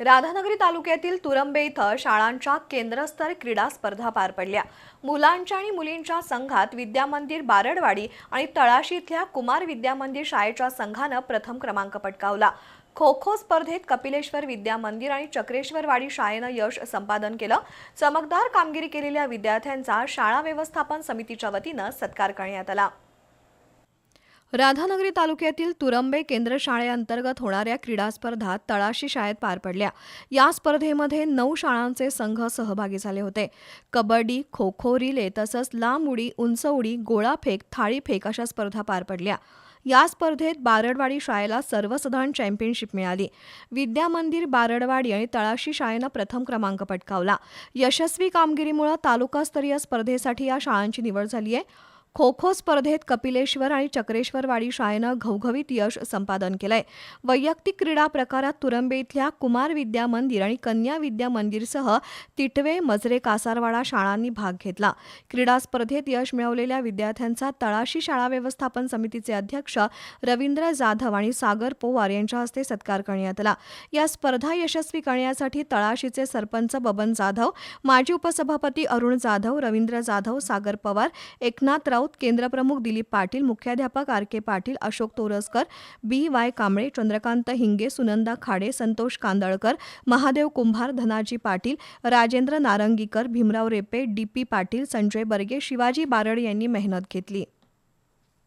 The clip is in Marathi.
राधानगरी तालुक्यातील तुरंबे इथं शाळांच्या केंद्रस्तर क्रीडा स्पर्धा पार पडल्या. मुलांच्या आणि मुलींच्या संघात विद्यामंदिर बारडवाडी आणि तळाशी इथल्या कुमार विद्यामंदिर शाळेच्या संघानं प्रथम क्रमांक पटकावला. खो खो स्पर्धेत कपिलेश्वर विद्यामंदिर आणि चक्रेश्वरवाडी शाळेनं यश संपादन केलं. चमकदार कामगिरी केलेल्या विद्यार्थ्यांचा शाळा व्यवस्थापन समितीच्या वतीनं सत्कार करण्यात आला. राधानगरी तालुक्यातील तुरंबे केंद्र शाळेअंतर्गत होणाऱ्या क्रीडा स्पर्धा तळाशी शाळेत पार पडल्या. या स्पर्धेमध्ये नऊ शाळांचे संघ सहभागी झाले होते. कबड्डी खो खो रिले तसंच लांब उडी उंच उडी गोळाफेक थाळीफेक अशा स्पर्धा पार पडल्या. या स्पर्धेत बारडवाडी शाळेला सर्वसाधारण चॅम्पियनशिप मिळाली. विद्यामंदिर बारडवाडी आणि तळाशी शाळेनं प्रथम क्रमांक पटकावला. यशस्वी कामगिरीमुळे तालुकास्तरीय स्पर्धेसाठी या शाळांची निवड झाली आहे खो खो स्पर्धेत कपिलेश्वर आणि चक्रेश्वरवाडी शाळेनं घवघवीत यश संपादन केलंय. वैयक्तिक क्रीडा प्रकारात तुरंबे इथल्या कुमार विद्या मंदिर आणि कन्या विद्या मंदिरसह तिटवे मजरे कासारवाडा शाळांनी भाग घेतला. क्रीडा स्पर्धेत यश मिळवलेल्या विद्यार्थ्यांचा तळाशी शाळा व्यवस्थापन समितीचे अध्यक्ष रवींद्र जाधव आणि सागर पोवार यांच्या हस्ते सत्कार करण्यात आला. या स्पर्धा यशस्वी करण्यासाठी तळाशीचे सरपंच बबन जाधव माजी उपसभापती अरुण जाधव रवींद्र जाधव सागर पवार एकनाथ राऊत केंद्रप्रमुख दिलीप पाटील मुख्याध्यापक R K Patil Ashok Toraskar B Y Kamble Chandrakant Hinge Sunanda Khade Santosh Kandalkar Mahadev Kumbhar Dhanaji Patil Rajendra Narangikar Bhimrao Repe D P Patil Sanjay Barge Shivaji Barad यांनी मेहनत घेतली.